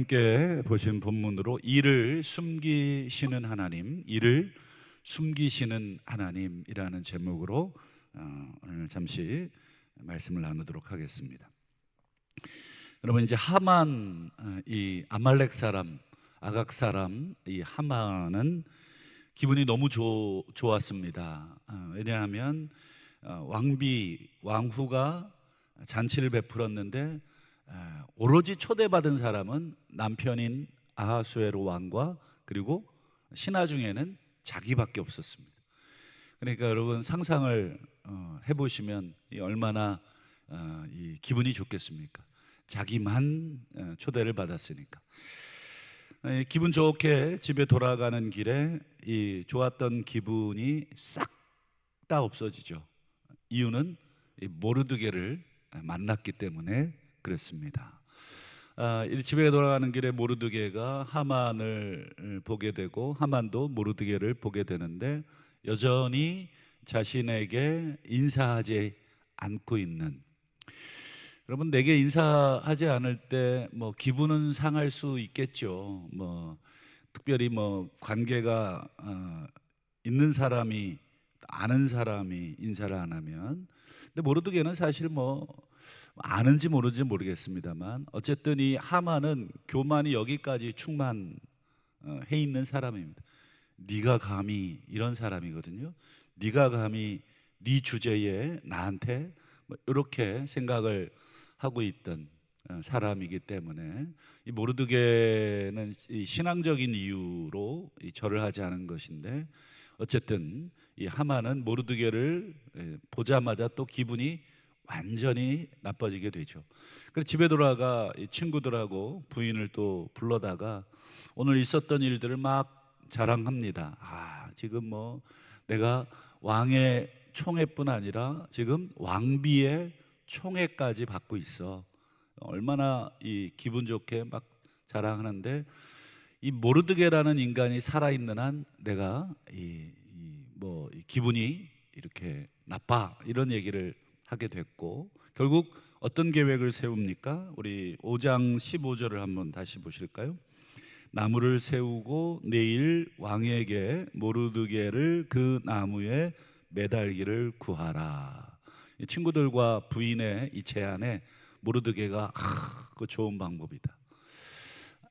함께 보신 본문으로 이를 숨기시는 하나님, 이를 숨기시는 하나님이라는 제목으로 어, 오늘 잠시 말씀을 나누도록 하겠습니다. 여러분 이제 하만 어, 이 아말렉 사람, 아각 사람 이 하만은 기분이 너무 좋, 좋았습니다. 어, 왜냐하면 어, 왕비 왕후가 잔치를 베풀었는데 에, 오로지 초대받은 사람은 남편인 아하수에로 왕과 그리고 신하 중에는 자기밖에 없었습니다. 그러니까 여러분 상상을 어, 해보시면 이 얼마나 어, 이 기분이 좋겠습니까? 자기만 어, 초대를 받았으니까. 에, 기분 좋게 집에 돌아가는 길에 이 좋았던 기분이 싹 다 없어지죠. 이유는 이 모르드게를 만났기 때문에 그렇습니다. 아, 이 집에 돌아가는 길에 모르드게가 하만을 보게 되고 하만도 모르드게를 보게 되는데 여전히 자신에게 인사하지 않고 있는 여러분 내게 인사하지 않을 때 뭐 기분은 상할 수 있겠죠. 뭐 특별히 뭐 관계가 어, 있는 사람이 아는 사람이 인사를 안 하면 근데 모르드게는 사실 뭐 아는지 모르는지 모르겠습니다만 어쨌든 이 하만은 교만이 여기까지 충만해 있는 사람입니다. 네가 감히 이런 사람이거든요. 네가 감히 네 주제에 나한테 뭐 이렇게 생각을 하고 있던 어, 사람이기 때문에 이 모르드게는 이 신앙적인 이유로 이 절을 하지 않은 것인데 어쨌든 이 하만은 모르드게를 예, 보자마자 또 기분이 완전히 나빠지게 되죠. 그래서 집에 돌아가 이 친구들하고 부인을 또 불러다가 오늘 있었던 일들을 막 자랑합니다. 아, 지금 뭐 내가 왕의 총애뿐 아니라 지금 왕비의 총애까지 받고 있어. 얼마나 이 기분 좋게 막 자랑하는데 이 모르드게라는 인간이 살아 있는 한 내가 이뭐 기분이 이렇게 나빠 이런 얘기를 하게 됐고 결국 어떤 계획을 세웁니까? 우리 5장 15절을 한번 다시 보실까요? 나무를 세우고 내일 왕에게 모르드게를 그 나무에 매달기를 구하라. 이 친구들과 부인의 이 제안에 모르드게가 아, 그 좋은 방법이다.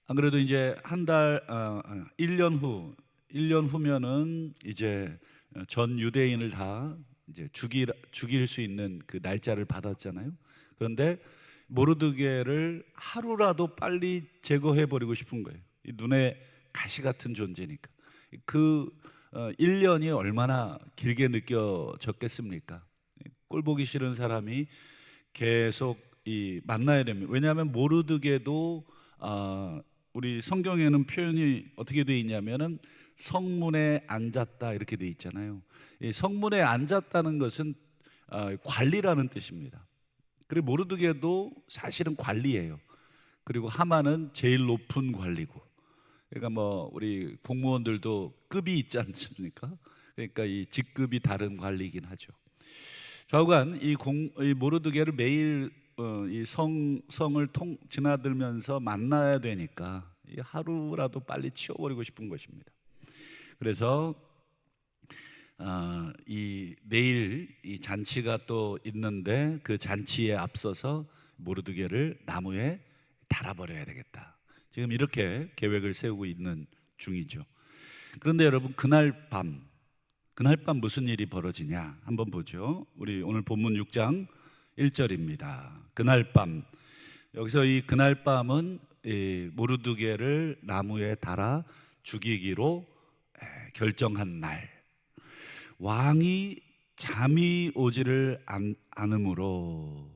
안 그래도 이제 한 달, 어, 어, 1년 후, 1년 후면은 이제 전 유대인을 다 이제 죽일 죽일 수 있는 그 날짜를 받았잖아요. 그런데 모르드게를 하루라도 빨리 제거해 버리고 싶은 거예요. 이 눈에 가시 같은 존재니까. 그 어, 1년이 얼마나 길게 느껴졌겠습니까? 꼴 보기 싫은 사람이 계속 이 만나야 됩니다. 왜냐하면 모르드게도 어, 우리 성경에는 표현이 어떻게 돼 있냐면은 성문에 앉았다 이렇게 돼 있잖아요. 이 성문에 앉았다는 것은 어, 관리라는 뜻입니다. 그리고 모르드게도 사실은 관리예요. 그리고 하만은 제일 높은 관리고. 그러니까 뭐 우리 공무원들도 급이 있지 않습니까? 그러니까 이 직급이 다른 관리이긴 하죠. 좌우간 이, 공, 이 모르드게를 매일 어, 이 성 성을 통 지나들면서 만나야 되니까 이 하루라도 빨리 치워버리고 싶은 것입니다. 그래서 어, 이 내일 이 잔치가 또 있는데 그 잔치에 앞서서 모르드게를 나무에 달아버려야 되겠다. 지금 이렇게 계획을 세우고 있는 중이죠. 그런데 여러분 그날 밤 그날 밤 무슨 일이 벌어지냐 한번 보죠. 우리 오늘 본문 6장 1절입니다. 그날 밤 여기서 이 그날 밤은 이 모르드게를 나무에 달아 죽이기로 결정한 날 왕이 잠이 오지를 않, 않으므로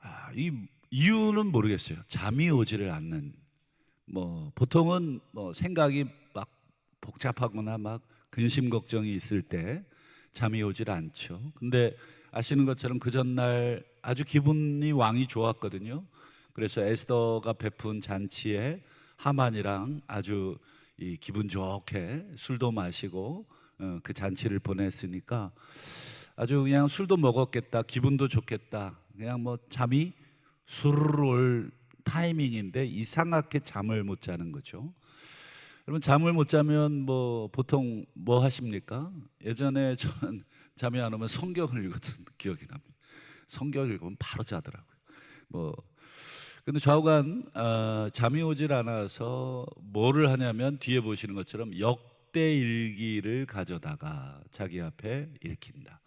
아, 이 이유는 모르겠어요. 잠이 오지를 않는 뭐 보통은 뭐 생각이 막 복잡하거나 막 근심 걱정이 있을 때 잠이 오질 않죠. 근데 아시는 것처럼 그 전날 아주 기분이 왕이 좋았거든요. 그래서 에스더가 베푼 잔치에 하만이랑 아주 이 기분 좋게 술도 마시고 어, 그 잔치를 보냈으니까 아주 그냥 술도 먹었겠다, 기분도 좋겠다. 그냥 뭐 잠이 수르르 올 타이밍인데 이상하게 잠을 못 자는 거죠. 여러분 잠을 못 자면 뭐 보통 뭐 하십니까? 예전에 저는 잠이 안 오면 성경을 읽었던 기억이 납니다. 성경 읽으면 바로 자더라고요. 뭐 근데 좌우간 아, 잠이 오질 않아서 뭐를 하냐면 뒤에 보시는 것처럼 역대 일기를 가져다가 자기 앞에 읽힌다.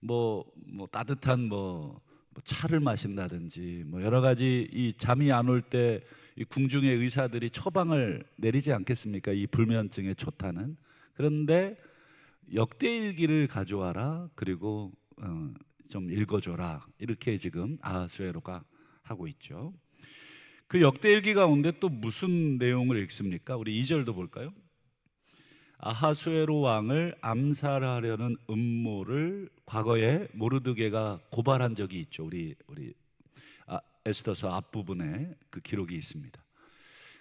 뭐, 뭐 따뜻한 뭐, 뭐 차를 마신다든지 뭐 여러 가지 이 잠이 안 올 때 이 궁중의 의사들이 처방을 내리지 않겠습니까? 이 불면증에 좋다는. 그런데 역대 일기를 가져와라. 그리고 어, 좀 읽어줘라. 이렇게 지금 아하수에로가 하고 있죠. 그 역대 일기 가운데 또 무슨 내용을 읽습니까? 우리 2절도 볼까요? 아하수에로 왕을 암살하려는 음모를 과거에 모르드게가 고발한 적이 있죠. 우리 우리 아, 에스더서 앞부분에 그 기록이 있습니다.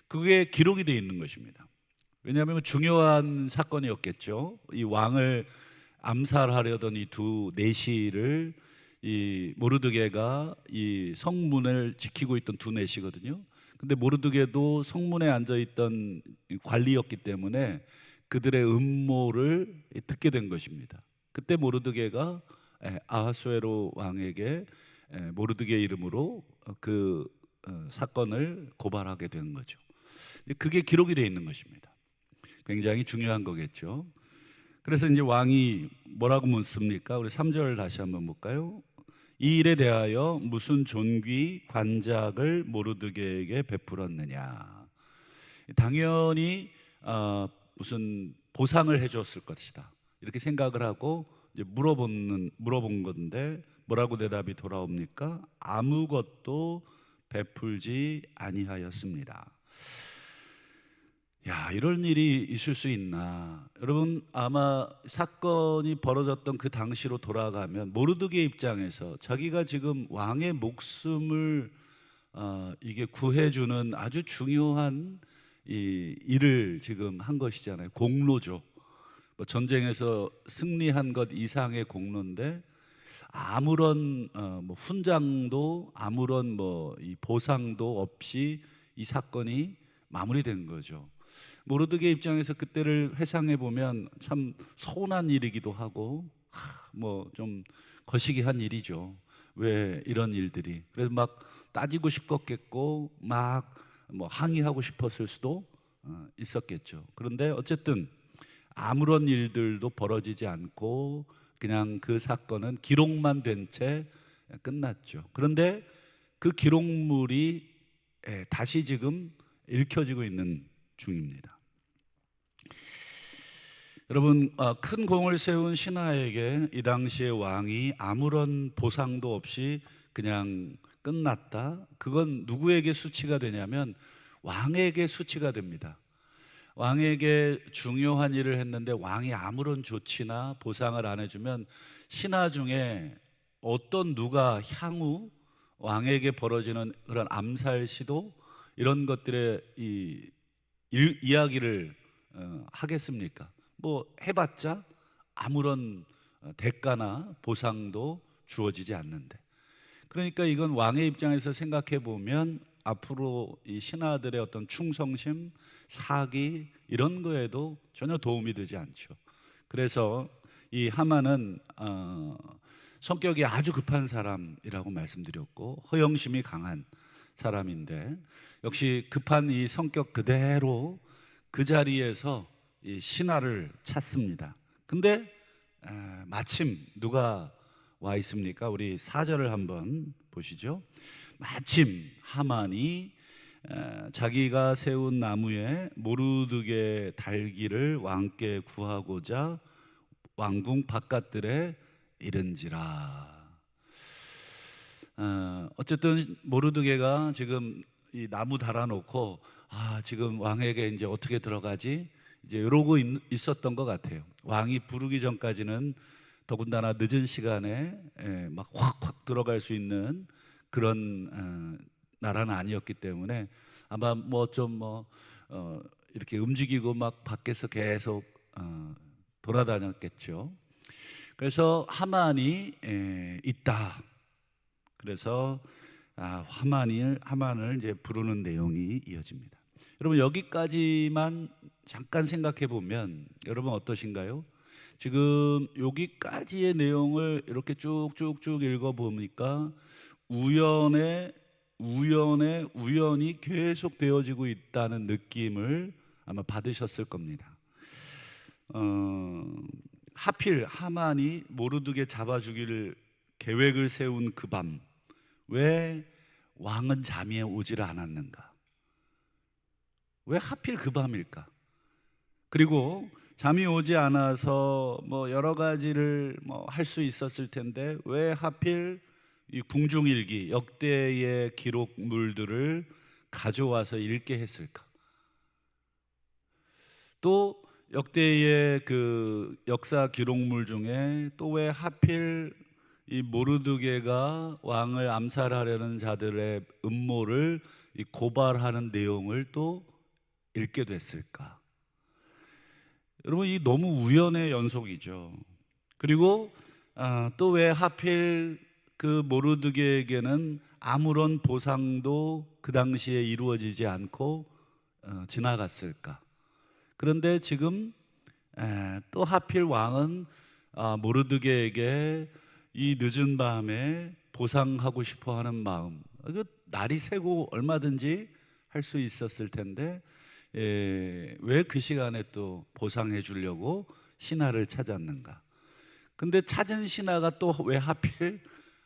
그게 기록이 되어 있는 것입니다. 왜냐하면 중요한 사건이었겠죠. 이 왕을 암살하려던 이 두 내시를 이 모르드게가 이 성문을 지키고 있던 두 내시거든요. 근데 모르드게도 성문에 앉아 있던 관리였기 때문에 그들의 음모를 듣게 된 것입니다. 그때 모르드게가 에, 아하수에로 왕에게 에, 모르드게 이름으로 그 어, 사건을 고발하게 된 거죠. 그게 기록이 되어 있는 것입니다. 굉장히 중요한 거겠죠. 그래서 이제 왕이 뭐라고 묻습니까? 우리 3절 다시 한번 볼까요? 이 일에 대하여 무슨 존귀 관작을 모르드게에게 베풀었느냐? 당연히 어, 무슨 보상을 해줬을 것이다. 이렇게 생각을 하고 이제 물어보는 물어본 건데 뭐라고 대답이 돌아옵니까? 아무것도 베풀지 아니하였습니다. 야, 이런 일이 있을 수 있나? 여러분 아마 사건이 벌어졌던 그 당시로 돌아가면 모르드게 입장에서 자기가 지금 왕의 목숨을 어, 이게 구해주는 아주 중요한 이 일을 지금 한 것이잖아요. 공로죠. 뭐 전쟁에서 승리한 것 이상의 공로인데 아무런 어, 뭐 훈장도 아무런 뭐 이 보상도 없이 이 사건이 마무리된 거죠. 모르드게 입장에서 그때를 회상해 보면 참 서운한 일이기도 하고 뭐 좀 거시기한 일이죠. 왜 이런 일들이 그래서 막 따지고 싶었겠고 막 뭐 항의하고 싶었을 수도 어, 있었겠죠. 그런데 어쨌든 아무런 일들도 벌어지지 않고 그냥 그 사건은 기록만 된 채 끝났죠. 그런데 그 기록물이 예, 다시 지금 읽혀지고 있는 중입니다. 여러분 어, 큰 공을 세운 신하에게 이 당시의 왕이 아무런 보상도 없이 그냥 끝났다. 그건 누구에게 수치가 되냐면 왕에게 수치가 됩니다. 왕에게 중요한 일을 했는데 왕이 아무런 조치나 보상을 안 해주면 신하 중에 어떤 누가 향후 왕에게 벌어지는 그런 암살 시도 이런 것들의 이 일, 이야기를 어, 하겠습니까? 뭐 해봤자 아무런 어, 대가나 보상도 주어지지 않는데 그러니까 이건 왕의 입장에서 생각해 보면 앞으로 이 신하들의 어떤 충성심, 사기 이런 거에도 전혀 도움이 되지 않죠. 그래서 이 하만은 어, 성격이 아주 급한 사람이라고 말씀드렸고 허영심이 강한 사람인데 역시 급한 이 성격 그대로 그 자리에서 이 신하를 찾습니다. 근데 에, 마침 누가 와 있습니까? 우리 사절을 한번 보시죠. 마침 하만이 에, 자기가 세운 나무에 모르드게 달기를 왕께 구하고자 왕궁 바깥들에 이른지라. 어, 어쨌든 모르드게가 지금 이 나무 달아놓고 아 지금 왕에게 이제 어떻게 들어가지 이제 이러고 있, 있었던 것 같아요. 왕이 부르기 전까지는 더군다나 늦은 시간에 예, 막 확확 들어갈 수 있는 그런 어, 나라는 아니었기 때문에 아마 뭐 좀뭐 어, 이렇게 움직이고 막 밖에서 계속 어, 돌아다녔겠죠. 그래서 하만이 에, 있다. 그래서 아, 하만을 하만을 이제 부르는 내용이 이어집니다. 여러분 여기까지만 잠깐 생각해 보면 여러분 어떠신가요? 지금 여기까지의 내용을 이렇게 쭉쭉쭉 읽어 보니까 우연의 우연의 우연이 계속 되어지고 있다는 느낌을 아마 받으셨을 겁니다. 어, 하필 하만이 모르드게 잡아 죽일 계획을 세운 그 밤 왜 왕은 잠이 오지를 않았는가? 왜 하필 그 밤일까? 그리고 잠이 오지 않아서 뭐 여러 가지를 뭐 할 수 있었을 텐데 왜 하필 이 궁중일기 역대의 기록물들을 가져와서 읽게 했을까? 또 역대의 그 역사 기록물 중에 또 왜 하필 이 모르드게가 왕을 암살하려는 자들의 음모를 이 고발하는 내용을 또 읽게 됐을까? 여러분 이 너무 우연의 연속이죠. 그리고 아, 또왜 하필 그 모르드게에게는 아무런 보상도 그 당시에 이루어지지 않고 어, 지나갔을까? 그런데 지금 에, 또 하필 왕은 아, 모르드게에게 이 늦은 밤에 보상하고 싶어하는 마음, 그 날이 새고 얼마든지 할 수 있었을 텐데 왜 그 시간에 또 보상해 주려고 신하를 찾았는가? 근데 찾은 신하가 또 왜 하필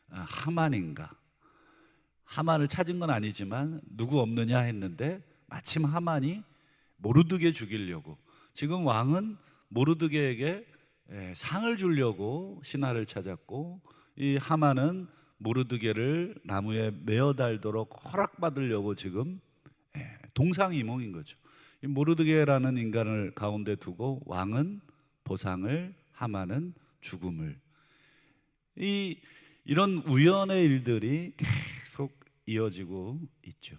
아, 하만인가? 하만을 찾은 건 아니지만 누구 없느냐 했는데 마침 하만이 모르드게 죽이려고 지금 왕은 모르드게에게 예, 상을 주려고 신하를 찾았고 이 하만은 모르드게를 나무에 매어 달도록 허락받으려고 지금 예, 동상이몽인 거죠. 이 모르드게라는 인간을 가운데 두고 왕은 보상을 하만은 죽음을 이 이런 우연의 일들이 계속 이어지고 있죠.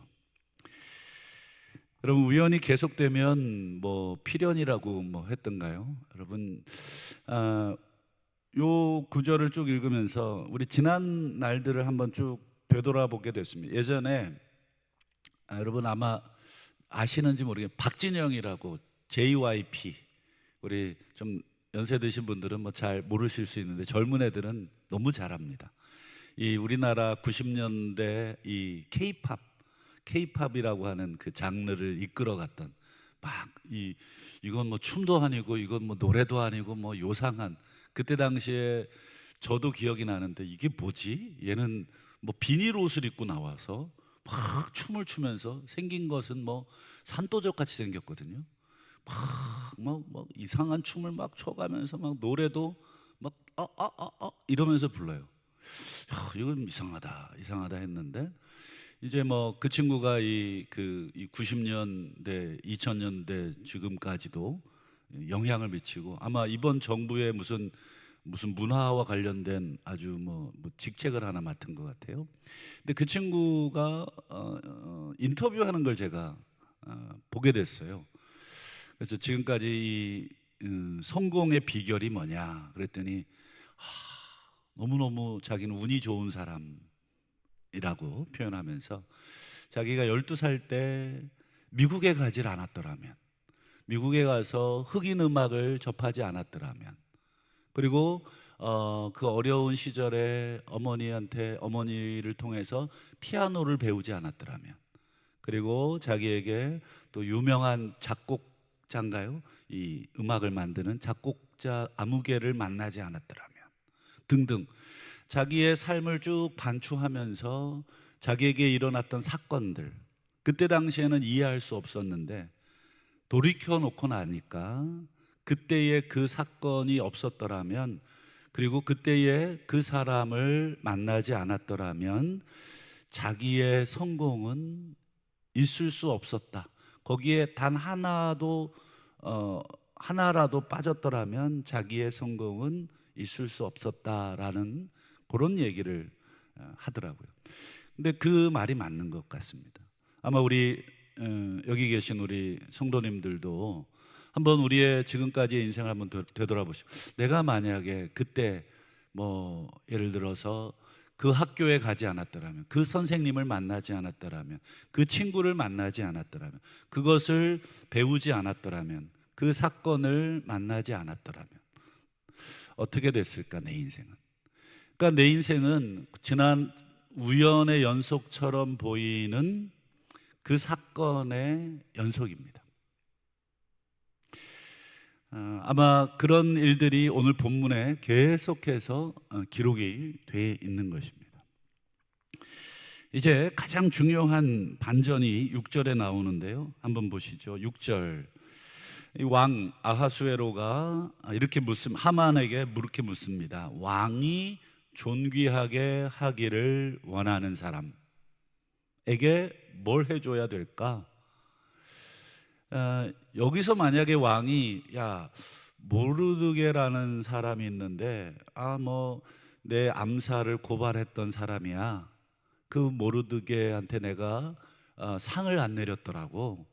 여러분 우연히 계속되면 뭐 필연이라고 뭐 했던가요? 여러분 아, 요 구절을 쭉 읽으면서 우리 지난 날들을 한번 쭉 되돌아보게 됐습니다. 예전에 아, 여러분 아마 아시는지 모르겠 박진영이라고 JYP 우리 좀 연세 드신 분들은 뭐 잘 모르실 수 있는데 젊은 애들은 너무 잘합니다. 이 우리나라 90년대 이 K-팝 K-팝이라고 하는 그 장르를 이끌어갔던 막 이 이건 뭐 춤도 아니고 이건 뭐 노래도 아니고 뭐 요상한 그때 당시에 저도 기억이 나는데 이게 뭐지? 얘는 뭐 비닐 옷을 입고 나와서 막 춤을 추면서 생긴 것은 뭐 산도적 같이 생겼거든요. 막, 막, 막 이상한 춤을 막 춰가면서 막 노래도 막, 어, 어, 어, 어, 이러면서 불러요. 야, 이건 이상하다, 이상하다 했는데, 이제 뭐 그 친구가 이그이 90년대, 2000년대 지금까지도 영향을 미치고 아마 이번 정부의 무슨 무슨 문화와 관련된 아주 뭐, 뭐 직책을 하나 맡은 것 같아요. 근데 그 친구가 어, 어, 인터뷰하는 걸 제가 어, 보게 됐어요. 그래서 지금까지 이 음, 성공의 비결이 뭐냐 그랬더니 하, 너무너무 자기는 운이 좋은 사람이라고 표현하면서 자기가 12살 때 미국에 가질 않았더라면 미국에 가서 흑인 음악을 접하지 않았더라면 그리고 어, 그 어려운 시절에 어머니한테 어머니를 통해서 피아노를 배우지 않았더라면 그리고 자기에게 또 유명한 작곡자인가요? 이 음악을 만드는 작곡자 아무개를 만나지 않았더라면 등등 자기의 삶을 쭉 반추하면서 자기에게 일어났던 사건들 그때 당시에는 이해할 수 없었는데 돌이켜 놓고 나니까 그때의 그 사건이 없었더라면 그리고 그때의 그 사람을 만나지 않았더라면 자기의 성공은 있을 수 없었다. 거기에 단 하나도 어, 하나라도 빠졌더라면 자기의 성공은 있을 수 없었다라는 그런 얘기를 어, 하더라고요. 근데 그 말이 맞는 것 같습니다. 아마 우리 어, 여기 계신 우리 성도님들도 한번 우리의 지금까지의 인생을 한번 되- 되돌아보시고 내가 만약에 그때 뭐 예를 들어서 그 학교에 가지 않았더라면, 그 선생님을 만나지 않았더라면, 그 친구를 만나지 않았더라면, 그것을 배우지 않았더라면, 그 사건을 만나지 않았더라면, 어떻게 됐을까, 내 인생은? 그러니까 내 인생은 지난 우연의 연속처럼 보이는 그 사건의 연속입니다. 어, 아마 그런 일들이 오늘 본문에 계속해서 어, 기록이 돼 있는 것입니다. 이제 가장 중요한 반전이 6절에 나오는데요. 한번 보시죠. 6절. 이왕 아하수에로가 이렇게 묻습 하만에게 이렇게 묻습니다. 왕이 존귀하게 하기를 원하는 사람에게 뭘 해줘야 될까? 어, 여기서 만약에 왕이 야 모르드게라는 사람이 있는데 아 뭐 내 암살을 고발했던 사람이야 그 모르드게한테 내가 어, 상을 안 내렸더라고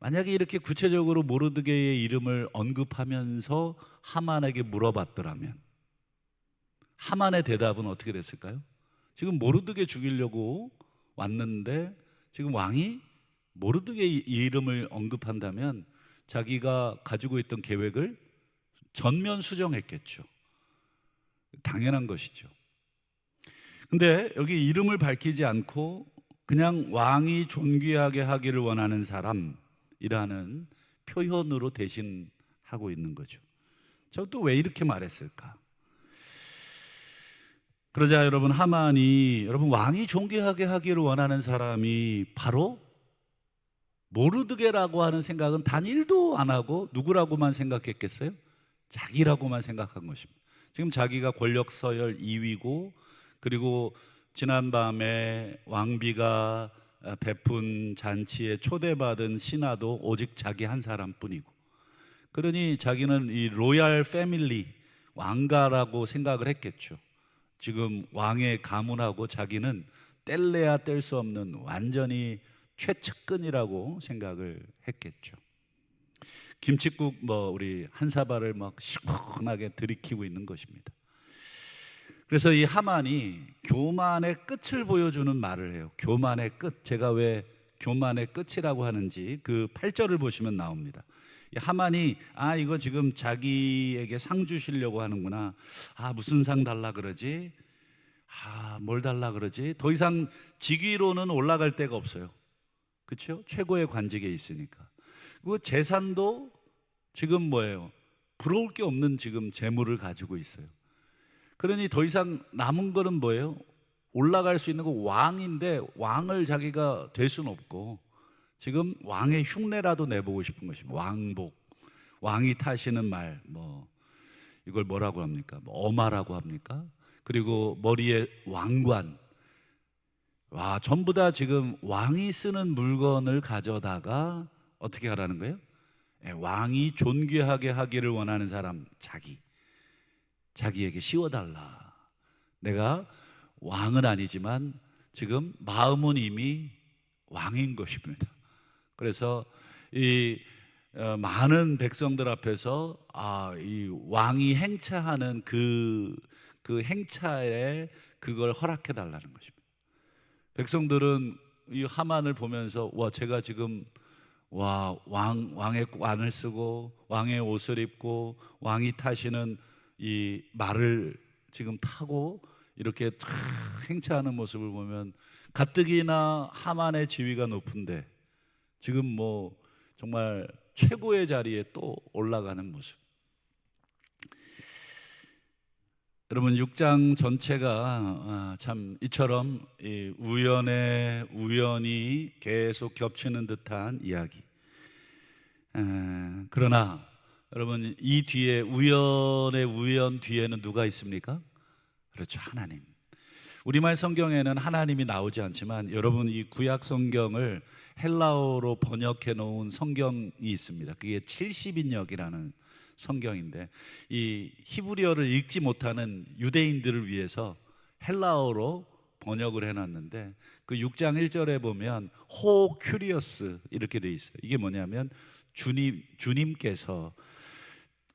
만약에 이렇게 구체적으로 모르드게의 이름을 언급하면서 하만에게 물어봤더라면 하만의 대답은 어떻게 됐을까요? 지금 모르드게 죽이려고 왔는데 지금 왕이 모르드게 이- 이름을 언급한다면 자기가 가지고 있던 계획을 전면 수정했겠죠. 당연한 것이죠. 근데 여기 이름을 밝히지 않고 그냥 왕이 존귀하게 하기를 원하는 사람이라는 표현으로 대신하고 있는 거죠. 저 또 왜 이렇게 말했을까? 그러자 여러분 하만이 여러분 왕이 존귀하게 하기를 원하는 사람이 바로 모르드게라고 하는 생각은 단 1도 안 하고 누구라고만 생각했겠어요? 자기라고만 생각한 것입니다. 지금 자기가 권력 서열 2위고 그리고 지난밤에 왕비가 베푼 잔치에 초대받은 신하도 오직 자기 한 사람뿐이고 그러니 자기는 이 로얄 패밀리 왕가라고 생각을 했겠죠. 지금 왕의 가문하고 자기는 뗄래야 뗄 수 없는 완전히 최측근이라고 생각을 했겠죠. 김치국 뭐 우리 한 사발을 막 시원하게 들이키고 있는 것입니다. 그래서 이 하만이 교만의 끝을 보여주는 말을 해요. 교만의 끝. 제가 왜 교만의 끝이라고 하는지 그 8절을 보시면 나옵니다. 이 하만이 아 이거 지금 자기에게 상 주시려고 하는구나. 아 무슨 상 달라 그러지? 아 뭘 달라 그러지? 더 이상 직위로는 올라갈 데가 없어요. 그렇죠? 최고의 관직에 있으니까. 그 재산도 지금 뭐예요? 부러울 게 없는 지금 재물을 가지고 있어요. 그러니 더 이상 남은 거는 뭐예요? 올라갈 수 있는 거 왕인데 왕을 자기가 될 수는 없고 지금 왕의 흉내라도 내보고 싶은 것입니다. 왕복, 왕이 타시는 말, 뭐 이걸 뭐라고 합니까? 뭐 어마라고 합니까? 그리고 머리에 왕관, 와 전부 다 지금 왕이 쓰는 물건을 가져다가 어떻게 하라는 거예요? 예, 왕이 존귀하게 하기를 원하는 사람 자기 자기에게 씌워달라. 내가 왕은 아니지만 지금 마음은 이미 왕인 것입니다. 그래서 이 어, 많은 백성들 앞에서 아, 이 왕이 행차하는 그, 그 행차에 그걸 허락해 달라는 것입니다. 백성들은 이 하만을 보면서 와 제가 지금 와 왕 왕의 관을 쓰고 왕의 옷을 입고 왕이 타시는 이 말을 지금 타고 이렇게 탁 행차하는 모습을 보면 가뜩이나 하만의 지위가 높은데 지금 뭐 정말 최고의 자리에 또 올라가는 모습. 여러분 6장 전체가 아, 참 이처럼 이 우연의 우연이 계속 겹치는 듯한 이야기. 에, 그러나 여러분 이 뒤에 우연의 우연 뒤에는 누가 있습니까? 그렇죠 하나님. 우리말 성경에는 하나님이 나오지 않지만 여러분 이 구약 성경을 헬라어로 번역해 놓은 성경이 있습니다. 그게 70인역이라는 성경인데 이 히브리어를 읽지 못하는 유대인들을 위해서 헬라어로 번역을 해놨는데 그 6장 1절에 보면 호 큐리어스 이렇게 돼 있어요. 이게 뭐냐면 주님 주님께서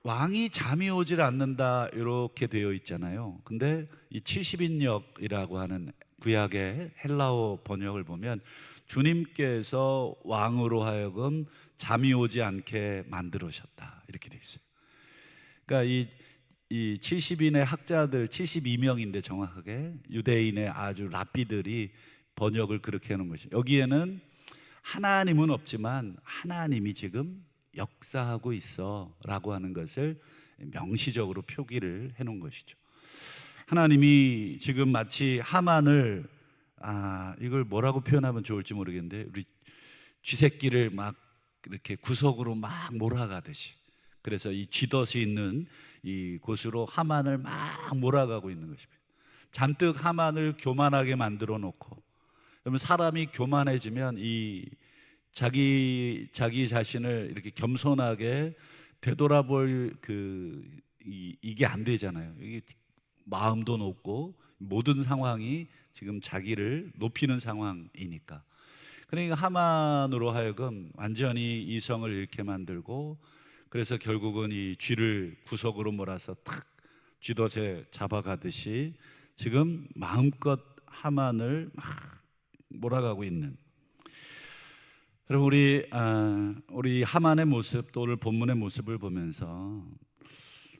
왕이 잠이 오질 않는다 이렇게 되어 있잖아요. 근데 이 70인역이라고 하는 구약의 헬라어 번역을 보면 주님께서 왕으로 하여금 잠이 오지 않게 만들으셨다 이렇게 되어 있어요. 그러니까 이, 이 70인의 학자들 72명인데 정확하게 유대인의 아주 랍비들이 번역을 그렇게 하는 것이 여기에는 하나님은 없지만 하나님이 지금 역사하고 있어라고 하는 것을 명시적으로 표기를 해놓은 것이죠. 하나님이 지금 마치 하만을 아 이걸 뭐라고 표현하면 좋을지 모르겠는데 우리 쥐새끼를 막 이렇게 구석으로 막 몰아가듯이 그래서 이 쥐덫이 있는 이 곳으로 하만을 막 몰아가고 있는 것입니다. 잔뜩 하만을 교만하게 만들어 놓고 그러면 사람이 교만해지면 이 자기 자기 자신을 이렇게 겸손하게 되돌아볼 그 이, 이게 안 되잖아요. 이게 마음도 높고 모든 상황이 지금 자기를 높이는 상황이니까. 그러니까 하만으로 하여금 완전히 이성을 잃게 만들고 그래서 결국은 이 쥐를 구석으로 몰아서 탁 쥐덫에 잡아가듯이 지금 마음껏 하만을 막 몰아가고 있는 여러분 우리 아, 우리 하만의 모습 또 오늘 본문의 모습을 보면서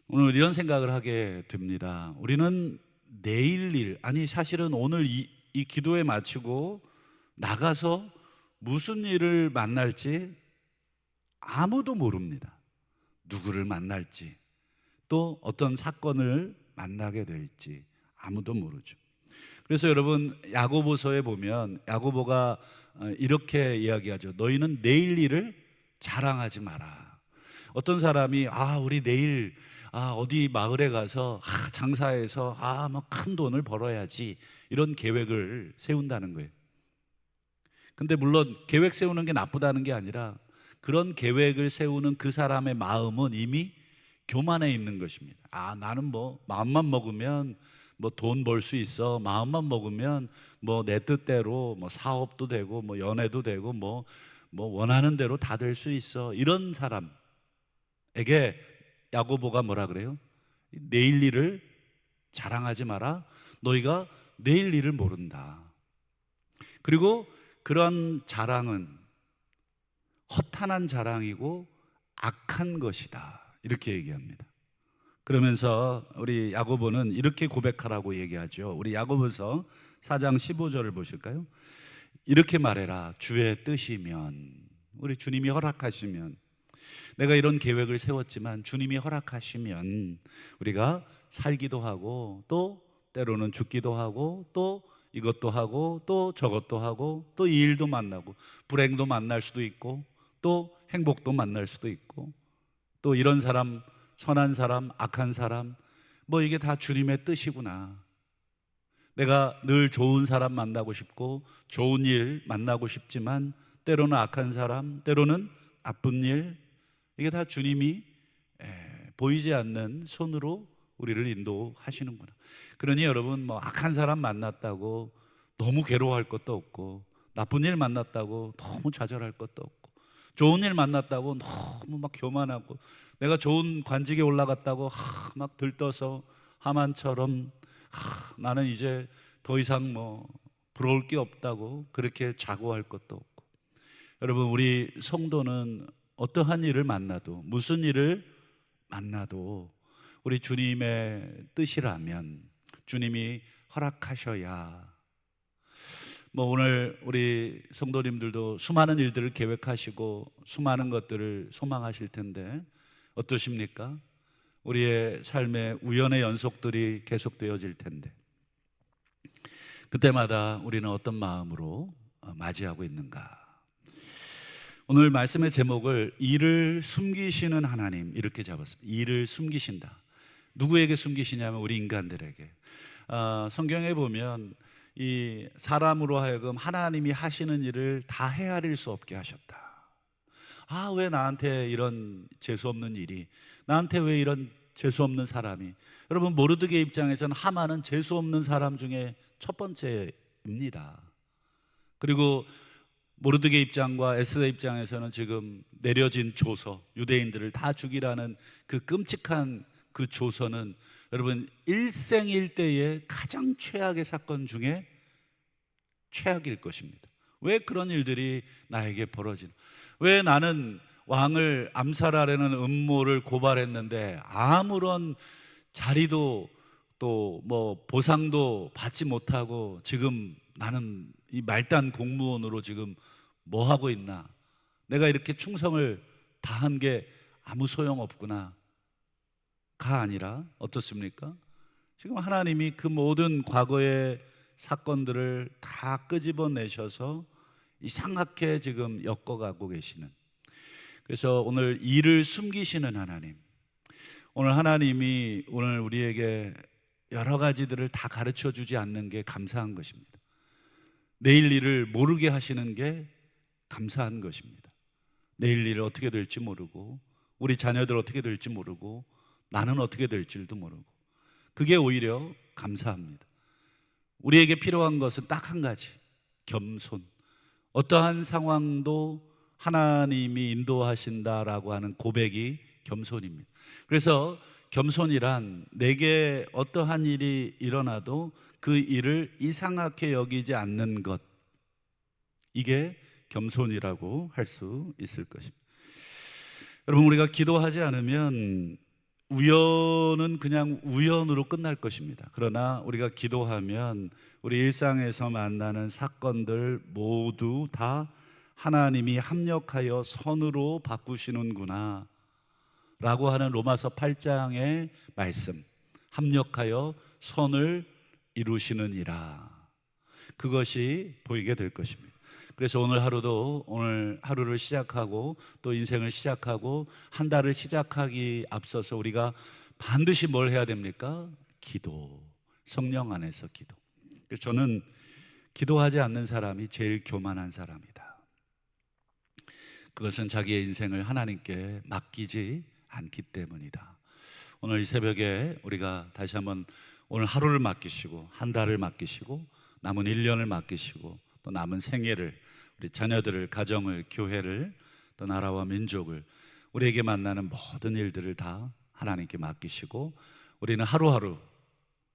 오늘 이런 생각을 하게 됩니다. 우리는 내일 일 아니 사실은 오늘 이, 이 기도에 마치고 나가서 무슨 일을 만날지 아무도 모릅니다. 누구를 만날지 또 어떤 사건을 만나게 될지 아무도 모르죠. 그래서 여러분 야고보서에 보면 야고보가 어, 이렇게 이야기하죠. 너희는 내일 일을 자랑하지 마라. 어떤 사람이 아 우리 내일 아 어디 마을에 가서 아, 장사해서 아 뭐 큰 돈을 벌어야지 이런 계획을 세운다는 거예요. 근데 물론 계획 세우는 게 나쁘다는 게 아니라 그런 계획을 세우는 그 사람의 마음은 이미 교만해 있는 것입니다. 아 나는 뭐 마음만 먹으면 뭐 돈 벌 수 있어. 마음만 먹으면 뭐 내 뜻대로 뭐 사업도 되고 뭐 연애도 되고 뭐뭐 원하는 대로 다 될 수 있어. 이런 사람에게 야고보가 뭐라 그래요? 내일 일을 자랑하지 마라. 너희가 내일 일을 모른다. 그리고 그런 자랑은 허탄한 자랑이고 악한 것이다. 이렇게 얘기합니다. 그러면서 우리 야고보는 이렇게 고백하라고 얘기하죠. 우리 야고보서 4장 15절을 보실까요? 이렇게 말해라. 주의 뜻이면 우리 주님이 허락하시면 내가 이런 계획을 세웠지만 주님이 허락하시면 우리가 살기도 하고 또 때로는 죽기도 하고 또 이것도 하고 또 저것도 하고 또 이 일도 만나고 불행도 만날 수도 있고 또 행복도 만날 수도 있고 또 이런 사람 선한 사람, 악한 사람, 뭐 이게 다 주님의 뜻이구나. 내가 늘 좋은 사람 만나고 싶고 좋은 일 만나고 싶지만 때로는 악한 사람, 때로는 나쁜 일, 이게 다 주님이 에, 보이지 않는 손으로 우리를 인도하시는구나. 그러니 여러분 뭐 악한 사람 만났다고 너무 괴로워할 것도 없고 나쁜 일 만났다고 너무 좌절할 것도 없고 좋은 일 만났다고 너무 막 교만하고 내가 좋은 관직에 올라갔다고 하, 막 들떠서 하만처럼 하, 나는 이제 더 이상 뭐 부러울 게 없다고 그렇게 자고할 것도 없고 여러분 우리 성도는 어떠한 일을 만나도 무슨 일을 만나도 우리 주님의 뜻이라면 주님이 허락하셔야 뭐 오늘 우리 성도님들도 수많은 일들을 계획하시고 수많은 것들을 소망하실 텐데 어떠십니까? 우리의 삶의 우연의 연속들이 계속되어질 텐데 그때마다 우리는 어떤 마음으로 어, 맞이하고 있는가? 오늘 말씀의 제목을 일을 숨기시는 하나님 이렇게 잡았습니다. 일을 숨기신다. 누구에게 숨기시냐면 우리 인간들에게. 어, 성경에 보면 이 사람으로 하여금 하나님이 하시는 일을 다 헤아릴 수 없게 하셨다. 아, 왜 나한테 이런 재수 없는 일이? 나한테 왜 이런 재수 없는 사람이? 여러분 모르드게 입장에서는 하만은 재수 없는 사람 중에 첫 번째입니다. 그리고 모르드게 입장과 에스더 입장에서는 지금 내려진 조서 유대인들을 다 죽이라는 그 끔찍한 그 조서는 여러분 일생일대의 가장 최악의 사건 중에 최악일 것입니다. 왜 그런 일들이 나에게 벌어진? 왜 나는 왕을 암살하려는 음모를 고발했는데 아무런 자리도 또 뭐 보상도 받지 못하고 지금 나는 이 말단 공무원으로 지금 뭐 하고 있나? 내가 이렇게 충성을 다한 게 아무 소용 없구나. 가 아니라 어떻습니까? 지금 하나님이 그 모든 과거의 사건들을 다 끄집어내셔서 이상하게 지금 엮어가고 계시는 그래서 오늘 일을 숨기시는 하나님 오늘 하나님이 오늘 우리에게 여러 가지들을 다 가르쳐 주지 않는 게 감사한 것입니다 내일 일을 모르게 하시는 게 감사한 것입니다. 내일 일이 어떻게 될지 모르고 우리 자녀들 어떻게 될지 모르고 나는 어떻게 될지도 모르고 그게 오히려 감사합니다. 우리에게 필요한 것은 딱 한 가지 겸손. 어떠한 상황도 하나님이 인도하신다라고 하는 고백이 겸손입니다. 그래서 겸손이란 내게 어떠한 일이 일어나도 그 일을 이상하게 여기지 않는 것 이게 겸손이라고 할 수 있을 것입니다. 여러분 우리가 기도하지 않으면 우연은 그냥 우연으로 끝날 것입니다. 그러나 우리가 기도하면 우리 일상에서 만나는 사건들 모두 다 하나님이 합력하여 선으로 바꾸시는구나. 라고 하는 로마서 8장의 말씀. 합력하여 선을 이루시느니라. 그것이 보이게 될 것입니다. 그래서 오늘 하루도 오늘 하루를 시작하고 또 인생을 시작하고 한 달을 시작하기 앞서서 우리가 반드시 뭘 해야 됩니까? 기도. 성령 안에서 기도. 저는 기도하지 않는 사람이 제일 교만한 사람이다. 그것은 자기의 인생을 하나님께 맡기지 않기 때문이다. 오늘 이 새벽에 우리가 다시 한번 오늘 하루를 맡기시고 한 달을 맡기시고 남은 1년을 맡기시고 또 남은 생애를 우리 자녀들을 가정을 교회를 또 나라와 민족을 우리에게 만나는 모든 일들을 다 하나님께 맡기시고 우리는 하루하루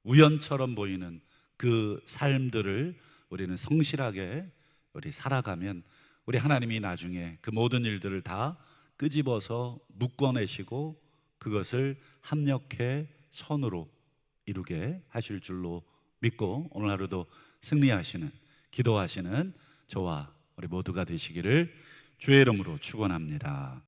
우연처럼 보이는 그 삶들을 우리는 성실하게 우리 살아가면 우리 하나님이 나중에 그 모든 일들을 다 끄집어서 묶어내시고 그것을 합력해 선으로 이루게 하실 줄로 믿고 오늘 하루도 승리하시는 기도하시는 저와 우리 모두가 되시기를 주의 이름으로 축원합니다.